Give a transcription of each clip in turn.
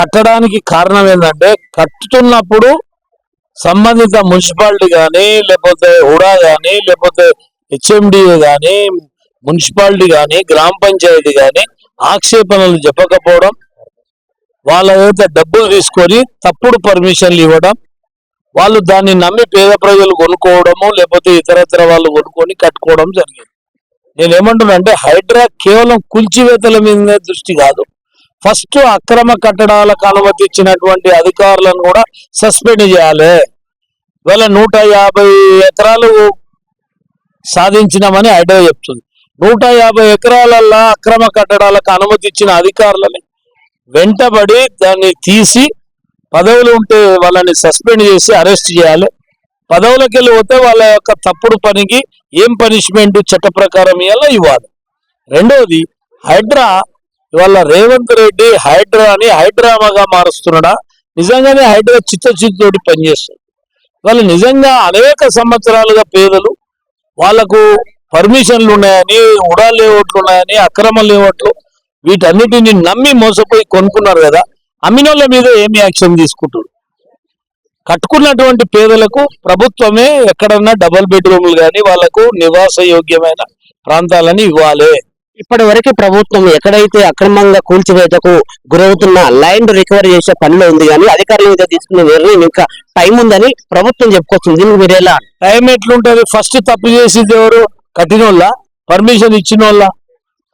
కట్టడానికి కారణం ఏంటంటే కట్టుతున్నప్పుడు సంబంధిత మున్సిపాలిటీ కానీ లేకపోతే హుడా కానీ లేకపోతే హెచ్ఎండిఏ కానీ మున్సిపాలిటీ కానీ గ్రామ పంచాయతీ కానీ ఆక్షేపణలు చెప్పకపోవడం వాళ్ళ ఏదైతే డబ్బులు తీసుకొని తప్పుడు పర్మిషన్లు ఇవ్వడం వాళ్ళు దాన్ని నమ్మి పేద ప్రజలు కొనుక్కోవడము లేకపోతే ఇతరత్ర వాళ్ళు కొనుక్కొని కట్టుకోవడం జరిగింది. నేను ఏమంటున్నా అంటే హైడ్రా కేవలం కూల్చివేతల మీద దృష్టి కాదు. ఫస్ట్ అక్రమ కట్టడాలకు అనుమతి ఇచ్చినటువంటి అధికారులను కూడా సస్పెండ్ చేయాలి. ఇవాళ నూట యాభై ఎకరాలు సాధించినామని హైడ్రా చెప్తుంది. నూట యాభై ఎకరాలల్లో అక్రమ కట్టడాలకు అనుమతి ఇచ్చిన అధికారులని వెంటబడి దాన్ని తీసి పదవులు ఉంటే వాళ్ళని సస్పెండ్ చేసి అరెస్ట్ చేయాలి. పదవులకు వెళ్ళి పోతే వాళ్ళ యొక్క తప్పుడు పనికి ఏం పనిష్మెంట్ చట్ట ప్రకారం ఇవ్వాలి. రెండవది హైడ్రా ఇవాళ రేవంత్ రెడ్డి హైడ్రాని హైడ్రామాగా మారుస్తున్నాడా? నిజంగానే హైడ్రా చిత్తశుద్ధితోటి పనిచేస్తుంది. వాళ్ళు నిజంగా అనేక సంవత్సరాలుగా పేదలు వాళ్ళకు పర్మిషన్లు ఉన్నాయని ఉడా లేఅవుట్లు ఉన్నాయని అక్రమ లేఅవుట్లు వీటన్నిటిని నమ్మి మోసపోయి కొనుక్కున్నారు కదా అమ్మినోళ్ళ మీద ఏమి యాక్షన్ తీసుకుంటారు? కట్టుకున్నటువంటి పేదలకు ప్రభుత్వమే ఎక్కడన్నా డబుల్ బెడ్రూమ్లు కానీ వాళ్ళకు నివాస యోగ్యమైన ప్రాంతాలని ఇవ్వాలి. ఇప్పటి వరకు ప్రభుత్వం ఎక్కడైతే అక్రమంగా కూల్చివేతకు గురవుతున్న ల్యాండ్ రికవరీ చేసే పనిలో ఉంది కానీ అధికారుల మీద తీసుకునే నిర్ణయం ఇంకా టైం ఉందని ప్రభుత్వం చెప్పుకొస్తుంది. దీనికి మీరు ఎలా? టైం ఎట్లుంటది? ఫస్ట్ తప్పు చేసింది ఎవరు? కట్టినోళ్ళ? పర్మిషన్ ఇచ్చినోళ్ళ?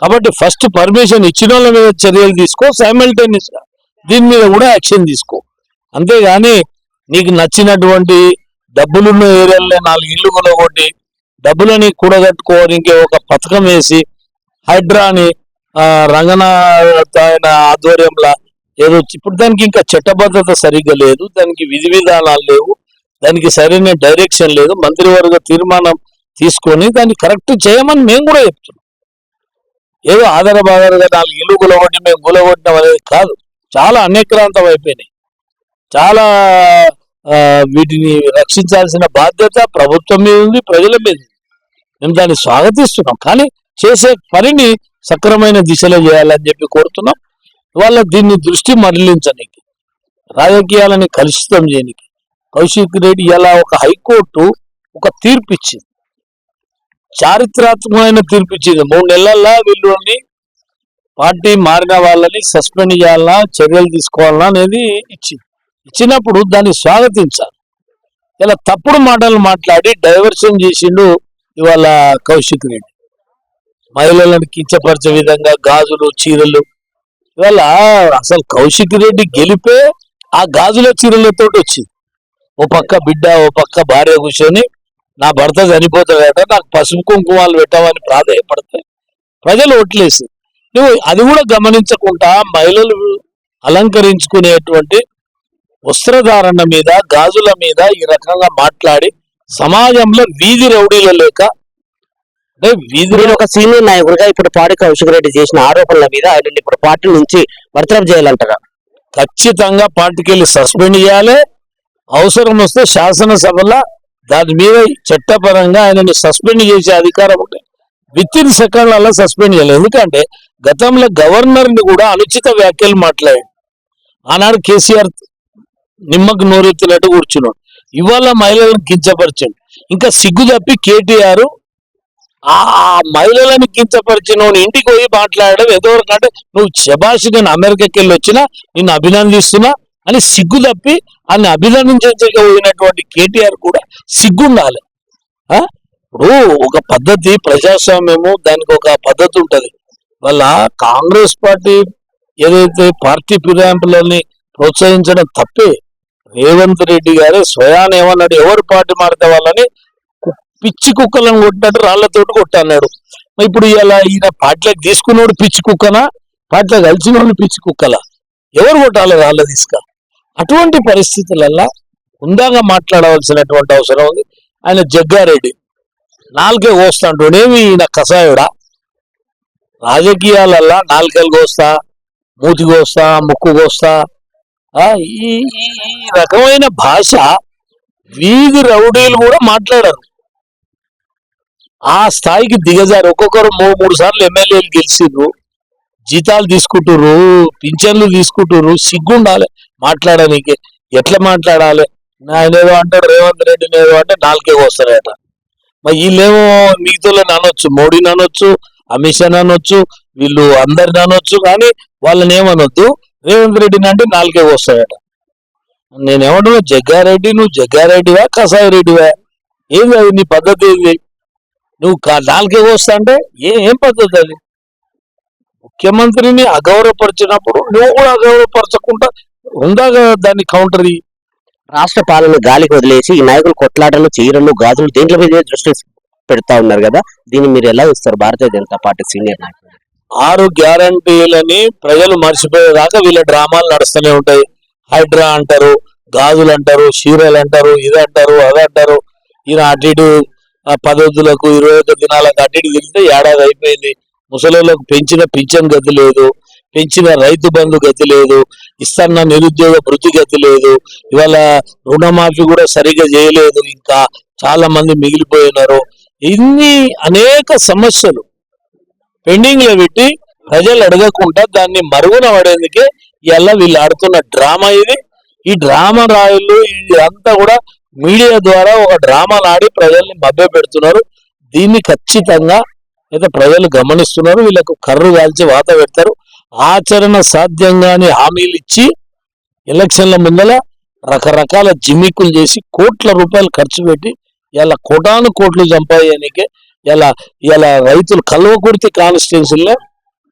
కాబట్టి ఫస్ట్ పర్మిషన్ ఇచ్చినోళ్ళ మీద చర్యలు తీసుకో సైమల్టేనియస్గా. దీని మీద కూడా యాక్షన్ తీసుకో. అంతేగాని నీకు నచ్చినటువంటి డబ్బులున్న ఏరియాలో నాలుగు ఇల్లు కొనగొట్టి డబ్బులని కూడగట్టుకోవడానికి ఒక పథకం వేసి హైడ్రాని ఆ, రంగనాథ్ ఆయన ఆధ్వర్యంలో ఏదో ఇప్పుడు దానికి ఇంకా చట్టబద్ధత సరిగ్గా లేదు దానికి విధి విధానాలు లేవు దానికి సరైన డైరెక్షన్ లేదు మంత్రివర్గ తీర్మానం తీసుకొని దాన్ని కరెక్ట్ చేయమని మేము కూడా చెప్తున్నాం. ఏదో ఆధార బాధారగా నాలుగు ఇల్లు గులగొట్టి మేము గులగొట్టడం అనేది కాదు. చాలా అనేక్రాంతం అయిపోయినాయి. చాలా వీటిని రక్షించాల్సిన బాధ్యత ప్రభుత్వం మీద ఉంది ప్రజల మీద ఉంది. మేము దాన్ని స్వాగతిస్తున్నాం. కానీ చేసే పనిని సక్రమైన దిశలో చేయాలని చెప్పి కోరుతున్నాం. వాళ్ళ దీన్ని దృష్టి మరలించడానికి రాజకీయాలని కలుషితం చేయనికి కౌశిక్ రెడ్డి ఇలా ఒక హైకోర్టు ఒక తీర్పు ఇచ్చింది చారిత్రాత్మకమైన తీర్పు ఇచ్చింది మూడు నెలల్లో వీళ్ళని పార్టీ మారిన వాళ్ళని సస్పెండ్ చేయాలన్నా చర్యలు తీసుకోవాలన్నా అనేది ఇచ్చింది. ఇచ్చినప్పుడు దాన్ని స్వాగతించాలి. ఇలా తప్పుడు మాటలు మాట్లాడి డైవర్షన్ చేసిండు ఇవాళ కౌశిక్ రెడ్డి. మహిళలను కించపరిచే విధంగా గాజులు చీరలు. ఇవాళ అసలు కౌశిక్ రెడ్డి గెలిపే ఆ గాజుల చీరలతో వచ్చింది. ఓ పక్క బిడ్డ ఓ పక్క భార్య కూర్చొని నా భర్త చనిపోతాడట నాకు పసుపు కుంకుమాలు పెట్టామని ప్రాధాయపడతాయి. ప్రజలు ఓట్లేసి నువ్వు అది కూడా గమనించకుండా మహిళలు అలంకరించుకునేటువంటి వస్త్రధారణ మీద గాజుల మీద ఈ రకంగా మాట్లాడి సమాజంలో వీధి రౌడీల లేక మీరు ఒక సీనియర్ నాయకుడిగా ఇప్పుడు పాడి కౌశిక్ రెడ్డి చేసిన ఆరోపణల మీద ఆయన ఇప్పుడు పార్టీ నుంచి బర్తరఫ్ చేయాలంటారా ఖచ్చితంగా పార్టీకి వెళ్ళి సస్పెండ్ చేయాలి. అవసరం వస్తే శాసనసభలో దాని మీద చట్టపరంగా ఆయనని సస్పెండ్ చేసే అధికారం ఉంది విత్ ఇన్ సెకండ్లలో సస్పెండ్ చేయాలి. ఎందుకంటే గతంలో గవర్నర్ని కూడా అనుచిత వ్యాఖ్యలు మాట్లాడాడు ఆనాడు కేసీఆర్ నిమ్మకు నోరెత్తినట్టు కూర్చున్నాడు. ఇవాళ మహిళలను కించపరిచాడు. ఇంకా సిగ్గు తప్పి కేటీఆర్ ఆ మహిళలను కించపరిచిన నువ్వు ఇంటికి పోయి మాట్లాడడం ఎంతవరకంటే నువ్వు శబాష్ నేను అమెరికాకి వెళ్ళి వచ్చినా నిన్ను అభినందిస్తున్నా అని సిగ్గు తప్పి ఆయన అభినందించకపోయినటువంటి కేటీఆర్ కూడా సిగ్గుండాలి ఆ? ఇప్పుడు ఒక పద్ధతి ప్రజాస్వామ్యము దానికి ఒక పద్ధతి ఉంటుంది వాళ్ళ కాంగ్రెస్ పార్టీ ఏదైతే పార్టీ ఫిరాయింపులని ప్రోత్సహించడం తప్పే రేవంత్ రెడ్డి గారు స్వయాన్ ఏమన్నాడు ఎవరు పార్టీ మారితే వాళ్ళని పిచ్చి కుక్కలను కొట్టినట్టు రాళ్ళతోటి కొట్టన్నాడు. ఇప్పుడు ఇలా ఈయన పాటలకు తీసుకున్నోడు పిచ్చి కుక్కనా? పాటలకు కలిసినోడు పిచ్చి కుక్కలా? ఎవరు కొట్టాలి రాళ్ళ తీసుక? అటువంటి పరిస్థితులల్లా ఉందాగా మాట్లాడవలసినటువంటి అవసరం ఉంది. ఆయన జగ్గారెడ్డి. నాలుగే కోస్తాంటాడు ఏమి ఈయన కషాయుడా? రాజకీయాలల్లా నాలుకలు కోస్తా మూతి కోస్తా ముక్కు కోస్తా. ఈ ఈ రకమైన భాష వీధి రౌడీలు కూడా మాట్లాడరు. ఆ స్థాయికి దిగజారు ఒక్కొక్కరు మూడు మూడు సార్లు ఎమ్మెల్యేలు గెలిచిండ్రు. జీతాలు తీసుకుంటుర్రు పింఛన్లు తీసుకుంటుర్రు సిగ్గుండాలి మాట్లాడడానికి ఎట్లా మాట్లాడాలి? ఆయన ఏదో అంటాడు రేవంత్ రెడ్డి ఏదో అంటే నాలుగే వస్తారట మరి వీళ్ళేమో మిగతాలని అనొచ్చు మోడీని అనొచ్చు అమిత్ షాని అనొచ్చు వీళ్ళు అందరిని అనొచ్చు కానీ వాళ్ళని ఏమనొద్దు? రేవంత్ రెడ్డిని అంటే నాలుగే వస్తాయట నేనేమంటున్నా జగ్గారెడ్డి నువ్వు జగ్గారెడ్డివా కసాయి రెడ్డివా ఏంది అది నీ పద్ధతి ఏంది? నువ్వు కా- నాలుగే వస్తా అంటే ఏ ఏం పద్ధతి అది? ముఖ్యమంత్రిని అగౌరవపరిచినప్పుడు నువ్వు కూడా అగౌరవపరచకుండా ఉందా కదా దాన్ని కౌంటర్. రాష్ట్ర పాలన గాలికి వదిలేసి ఈ నాయకులు కొట్లాటలు చీరలు గాజులు దీంట్లో మీద దృష్టి పెడతా ఉన్నారు కదా? దీన్ని మీరు ఎలా ఇస్తారు భారతీయ జనతా పార్టీ సీనియర్ నాయకులు. ఆరు గ్యారంటీలని ప్రజలు మర్చిపోయేదాకా వీళ్ళ డ్రామాలు నడుస్తూనే ఉంటాయి. హైడ్రా అంటారు గాజులు అంటారు చీరలు అంటారు ఇది అంటారు అది అంటారు. ఈయన అటు ఇటు ఆ ఇరవై ఒక్క దినాలకు అటు వెళ్తే తిరిగితే ఏడాది అయిపోయింది. ముసలిళ్ళకు పెంచిన పింఛన్ గతి లేదు పెంచిన రైతు బంధు గతి లేదు ఇస్తున్న నిరుద్యోగ వృద్ధి గతి లేదు ఇవాళ రుణమాఫీ కూడా సరిగా చేయలేదు ఇంకా చాలా మంది మిగిలిపోయినారు. ఇన్ని అనేక సమస్యలు పెండింగ్లో పెట్టి ప్రజలు అడగకుండా దాన్ని మరుగున పడేందుకే ఇలా వీళ్ళు ఆడుతున్న డ్రామా ఇది. ఈ డ్రామా రాయులు ఇదంతా కూడా మీడియా ద్వారా ఒక డ్రామాలు ఆడి ప్రజల్ని మభ్య పెడుతున్నారు. దీన్ని ఖచ్చితంగా అయితే ప్రజలు గమనిస్తున్నారు. వీళ్ళకు కర్రు కాల్చి వాత పెడతారు. ఆచరణ సాధ్యంగానే హామీలు ఇచ్చి ఎలక్షన్ల ముందల రకరకాల జిమ్మికులు చేసి కోట్ల రూపాయలు ఖర్చు పెట్టి ఇలా కోటాను కోట్లు సంపాదనకే ఇలా ఇలా రైతులు కల్వకుర్తి కాన్స్టిట్యున్సీలో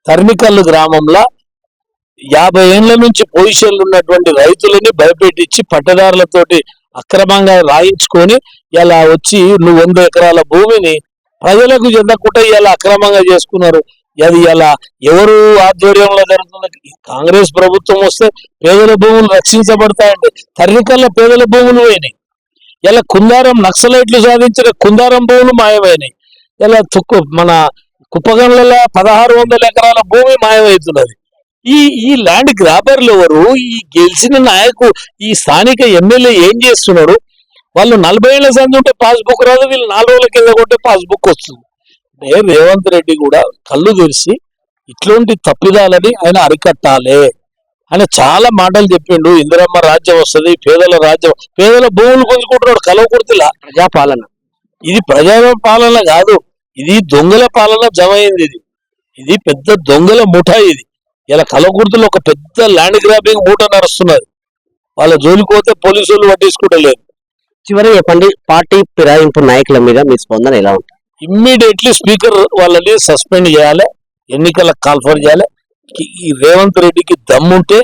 తర్మికల్లు గ్రామంలో యాభై ఏళ్ళ నుంచి పొజిషన్లు ఉన్నటువంటి రైతులని భయపెట్టించి పట్టదారులతోటి అక్రమంగా రాయించుకొని ఇలా వచ్చి నువ్వు వంద ఎకరాల భూమిని ప్రజలకు చెందకుండా ఇలా అక్రమంగా చేసుకున్నారు. అది ఇలా ఎవరు ఆధ్వర్యంలో జరుగుతుంది? కాంగ్రెస్ ప్రభుత్వం వస్తే పేదల భూములు రక్షించబడతాయండి తరిమికల్ల పేదల భూములు పోయినాయి. ఇలా కుందారం నక్సలైట్లు సాధించిన కుందారం భూములు మాయమైనాయి. ఇలా తుక్కు మన కుప్పగండ్లలో పదహారు వందల ఎకరాల భూమి మాయమవుతున్నది ఈ ఈ ల్యాండ్ గ్రాబర్లు ఎవరు? ఈ గెలిచిన నాయకు ఈ స్థానిక ఎమ్మెల్యే ఏం చేస్తున్నాడు? వాళ్ళు నలభై ఏళ్ళ సంది ఉంటే పాస్బుక్ రాదు వీళ్ళు నాలుగు రోజుల కింద కొట్టే పాస్బుక్ వస్తుంది. అంటే రేవంత్ రెడ్డి కూడా కళ్ళు తెరిచి ఇట్లాంటి తప్పిదాలని ఆయన అరికట్టాలి. ఆయన చాలా మాటలు చెప్పిండు. ఇందిరమ్మ రాజ్యం వస్తది పేదల రాజ్యం పేదల భూములు పొందుకుంటున్నాడు కలవకుర్తిలా ప్రజాపాలన. ఇది ప్రజా పాలన కాదు ఇది దొంగల పాలన జమైంది ఇది. ఇది పెద్ద దొంగల ముఠ ఇది. ఇలా కలకుర్తిలో ఒక పెద్ద ల్యాండ్ గ్రాబింగ్ మూట నడుస్తున్నది వాళ్ళ జోలికి పోతే పోలీసులు పట్టించుకుంటలేరు చివరి చెప్పండి పార్టీ ఫిరాయింపు నాయకుల మీద మీ స్పందన ఎలా ఉంటుంది? ఇమ్మీడియట్లీ స్పీకర్ వాళ్ళని సస్పెండ్ చేయాలి ఎన్నికలకు కాల్ఫర్ చేయాలి. ఈ రేవంత్ రెడ్డికి దమ్ముంటే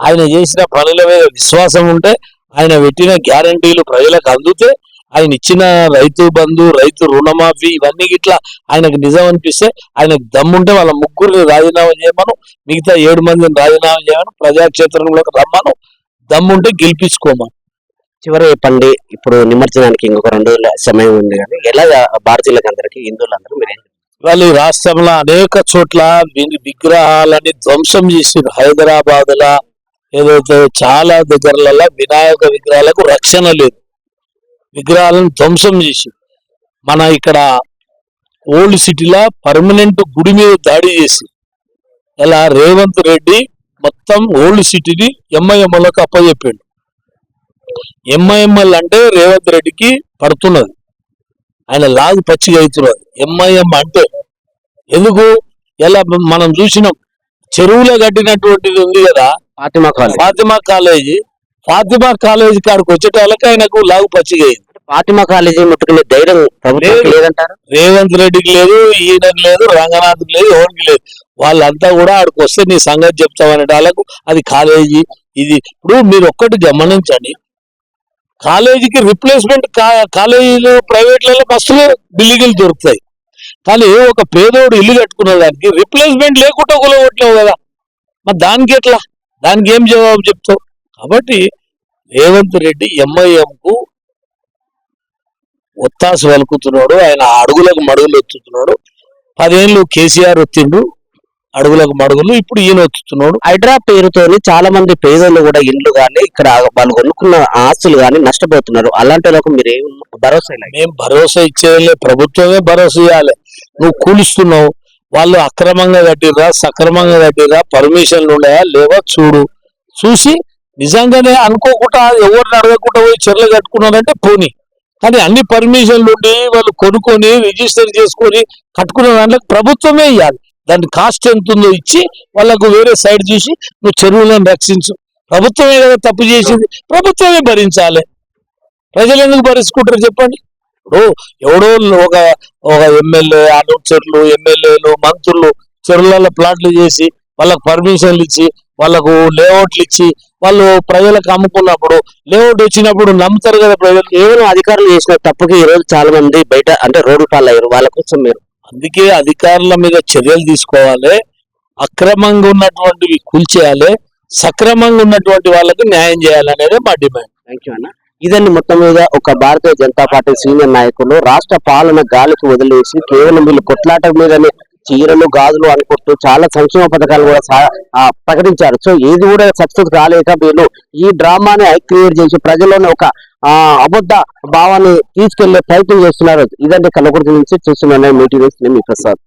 ఆయన చేసిన పనుల మీద విశ్వాసం ఉంటే ఆయన పెట్టిన గ్యారంటీలు ప్రజలకు అందుతే ఆయన ఇచ్చిన రైతు బంధు రైతు రుణమాఫీ ఇవన్నీ గిట్లా ఆయనకు నిజం అనిపిస్తే ఆయనకు దమ్ముంటే వాళ్ళ ముగ్గురిని రాజీనామా చేయమను మిగతా ఏడు మందిని రాజీనామా చేయమను ప్రజాక్షేత్రంలోకి రమ్మను దమ్ముంటే గెలిపించుకోమను. చివరి చెప్పండి ఇప్పుడు నిమజ్జనానికి ఇంకొక రెండు రోజుల సమయం ఉంది కానీ ఎలా భారతీయులకు అందరికీ హిందువులందరూ మీరు? వాళ్ళు ఈ రాష్ట్రంలో అనేక చోట్ల విగ్రహాలని ధ్వంసం చేసిండ్రు హైదరాబాద్ లా ఏదైతే చాలా దగ్గరలలో వినాయక విగ్రహాలకు రక్షణ లేదు. విగ్రహాలను ధ్వంసం చేసి మన ఇక్కడ ఓల్డ్ సిటీలో పర్మనెంట్ గుడి మీద దాడి చేసి ఇలా రేవంత్ రెడ్డి మొత్తం ఓల్డ్ సిటీని ఎంఐఎంఎల్కి అప్పచెప్పాడు ఎంఐఎంఎల్ అంటే రేవంత్ రెడ్డికి పడుతున్నది. ఆయన లాగు పచ్చిగా అవుతున్నది. ఎంఐఎం అంటే ఎందుకు? ఎలా మనం చూసినాం చెరువులో కట్టినటువంటిది ఉంది కదా ఫాతిమా కాలేజ్. ఫాతిమా కాలేజీ కాడికి వచ్చేటాళ్ళకి ఆయనకు లాగు పచ్చిగా అయింది. ఫాతిమా కాలేజీ ముట్టుకునే ధైర్యం ప్రభుత్వం లేదు. లేదంటారు? రేవంత్ రెడ్డికి లేదు ఈయనకి లేదు రంగనాథ్కి లేదు ఎవరికి లేదు. వాళ్ళంతా కూడా ఆడికి వస్తే నీ సంగతి చెప్తామనే వాళ్ళకు అది కాలేజీ ఇది. ఇప్పుడు మీరు ఒక్కటి గమనించండి. కాలేజీకి రిప్లేస్మెంట్ కాలేజీలు ప్రైవేట్లలో బస్సులు బిల్డింగులు దొరుకుతాయి. కానీ ఒక పేదోడు ఇల్లు కట్టుకున్న దానికి రిప్లేస్మెంట్ లేకుండా కొలగొట్లేవు కదా. మరి దానికి ఎట్లా? దానికి ఏం జవాబు చెప్తావు? కాబట్టి రేవంత్ రెడ్డి ఎంఐఎం కు ఒత్తాసు వలుకుతున్నాడు. ఆయన అడుగులకు మడుగులు ఎత్తుతున్నాడు. పదేళ్ళు కేసీఆర్ వచ్చిండు అడుగులకు మడుగులు ఇప్పుడు ఈయన వచ్చుతున్నాడు హైడ్రా పేరుతోని చాలా మంది పేదలు కూడా ఇండ్లు గాని ఇక్కడ వాళ్ళు కొనుక్కున్న ఆస్తులు గాని నష్టపోతున్నారు. అలాంటి వాళ్ళకు మీరు ఏం భరోసా ఇలా మేము భరోసా ఇచ్చేయాలి. ప్రభుత్వమే భరోసా ఇవ్వాలి నువ్వు కూలిస్తున్నావు. వాళ్ళు అక్రమంగా కట్టిర్రా సక్రమంగా కట్టిర్రా పర్మిషన్లు ఉన్నాయా? లేవా? చూడు. చూసి నిజంగానే అనుకోకుండా ఎవరిని అడగకుండా పోయి చెర్లు కట్టుకున్నారంటే పోనీ. కానీ అన్ని పర్మిషన్లు ఉండి వాళ్ళు కొనుక్కొని రిజిస్టర్ చేసుకొని కట్టుకున్న దాంట్లో ప్రభుత్వమే ఇవ్వాలి దాని కాస్ట్ ఎంత ఉందో ఇచ్చి వాళ్ళకు వేరే సైడ్ చూసి నువ్వు చెరువులను రక్షించు. ప్రభుత్వమే కదా తప్పు చేసింది. ప్రభుత్వమే భరించాలి. ప్రజలు ఎందుకు భరించుకుంటారు చెప్పండి. ఇప్పుడు ఎవడో ఒక ఒక ఎమ్మెల్యే అనుచరులు ఎమ్మెల్యేలు మంత్రులు చెరువులలో ప్లాట్లు చేసి వాళ్ళకు పర్మిషన్లు ఇచ్చి వాళ్ళకు లేఅవుట్లు ఇచ్చి వాళ్ళు ప్రజలకు అమ్ముకున్నప్పుడు లేఅవుట్ వచ్చినప్పుడు నమ్ముతారు కదా ప్రజలు. కేవలం అధికారులు చేసిన తప్పకి ఈ చాలా మంది బయట అంటే రోడ్డు పాలయ్యారు. వాళ్ళ కోసం మీరు. అందుకే అధికారుల మీద చర్యలు తీసుకోవాలి. అక్రమంగా ఉన్నటువంటివి కూల్చేయాలి. సక్రమంగా ఉన్నటువంటి వాళ్ళకి న్యాయం చేయాలనేది మా డిమాండ్. థ్యాంక్ యూ అన్న. ఇదండి మొత్తం మీద ఒక భారతీయ జనతా పార్టీ సీనియర్ నాయకులు రాష్ట్ర పాలన గాలికి వదిలేసి కేవలం వీళ్ళు కొట్లాట మీదనే చీరలు గాజులు అనుకుంటూ చాలా సంక్షేమ పథకాలు కూడా ఆ, ప్రకటించారు. సో ఏది కూడా సక్సెస్ కాలేక వీళ్ళు ఈ డ్రామాని క్రియేట్ చేసి ప్రజల్లోని ఒక ఆ అబద్ధ భావాన్ని తీసుకెళ్ళే ప్రయత్నం చేస్తున్నారు. ఇదంటే కలకుర్తి నుంచి చూస్తున్నాను మీటింగ్ మీ ప్రసాద్.